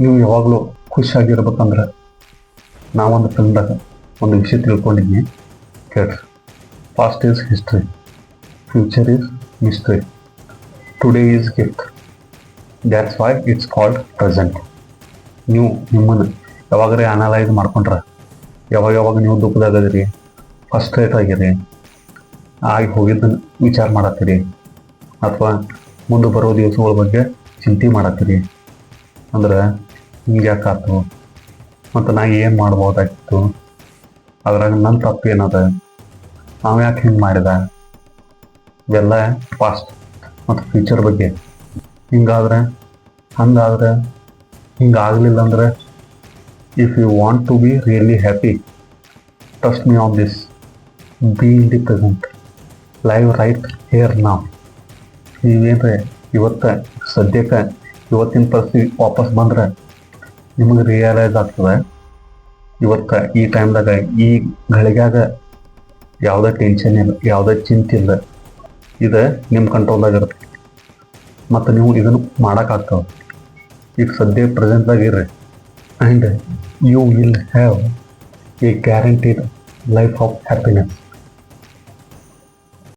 ನೀವು ಯಾವಾಗಲೂ ಖುಷಿಯಾಗಿರ್ಬೇಕಂದ್ರೆ ನಾವೊಂದು ಫಿಲ್ಮ್ದಾಗ ಒಂದು ವಿಷಯ ತಿಳ್ಕೊಂಡಿದ್ವಿ. ಕೇಳ್ರಿ. Past is history future is mystery today is gift that's why it's called present ನೀವು ನಿಮ್ಮನ್ನು ಯಾವಾಗರೇ ಅನಲೈಸ್ ಮಾಡ್ಕೊಂಡ್ರೆ, ಯಾವಾಗ ಯಾವಾಗ ನೀವು ದುಃಖದಾಗದಿರಿ ಫಸ್ಟ್ರೇಟ್ ಆಗಿರಿ ಆಗಿ ಹೋಗಿದ್ದನ್ನು ವಿಚಾರ ಮಾಡತ್ತೀರಿ, ಅಥವಾ ಮುಂದೆ ಬರೋ ದಿವಸಗಳ ಬಗ್ಗೆ ಚಿಂತೆ ಮಾಡತ್ತೀರಿ. ಅಂದ್ರೆ ಹಿಂಗೆ ಯಾಕಾತು ಮತ್ತು ನಾ ಏನು ಮಾಡ್ಬೋದಾಗಿತ್ತು? ಅದ್ರಾಗ ನನ್ನ ತಪ್ಪು ಏನದ? ನಾವು ಯಾಕೆ ಹಿಂಗೆ ಮಾಡಿದೆ? ಇವೆಲ್ಲ ಪಾಸ್ಟ್ ಮತ್ತು ಫ್ಯೂಚರ್ ಬಗ್ಗೆ. ಹಿಂಗಾದ್ರೆ, ಹಂಗಾದ್ರೆ ಹಿಂಗಾಗಲಿಲ್ಲ ಅಂದ್ರೆ if you want to be really happy trust me on this be in the present live right here ನಾವು ನೀವೇನ್ರೆ ಇವತ್ತು, ಸದ್ಯಕ್ಕೆ ಇವತ್ತಿನ ಪರಿಸ್ಥಿತಿ ವಾಪಸ್ ಬಂದ್ರೆ ನಿಮಗೆ ರಿಯಲೈಸ್ ಆಗ್ತದೆ. ಇವತ್ತು ಈ ಟೈಮ್ದಾಗ ಈ ಗಳಿಗಾಗ ಯಾವುದೇ ಟೆನ್ಷನ್ ಇಲ್ಲ, ಯಾವುದೇ ಚಿಂತೆ ಇಲ್ಲ. ಇದು ನಿಮ್ಮ ಕಂಟ್ರೋಲ್ದಾಗ ಇರುತ್ತೆ. ಮತ್ತು ನೀವು ಇದನ್ನು ಮಾಡೋಕ್ಕಾಗ್ತವೆ ಈಗ ಸದ್ಯ ಪ್ರೆಸೆಂಟ್ದಾಗ ಇರ್ರಿ. And you will have a guaranteed life of happiness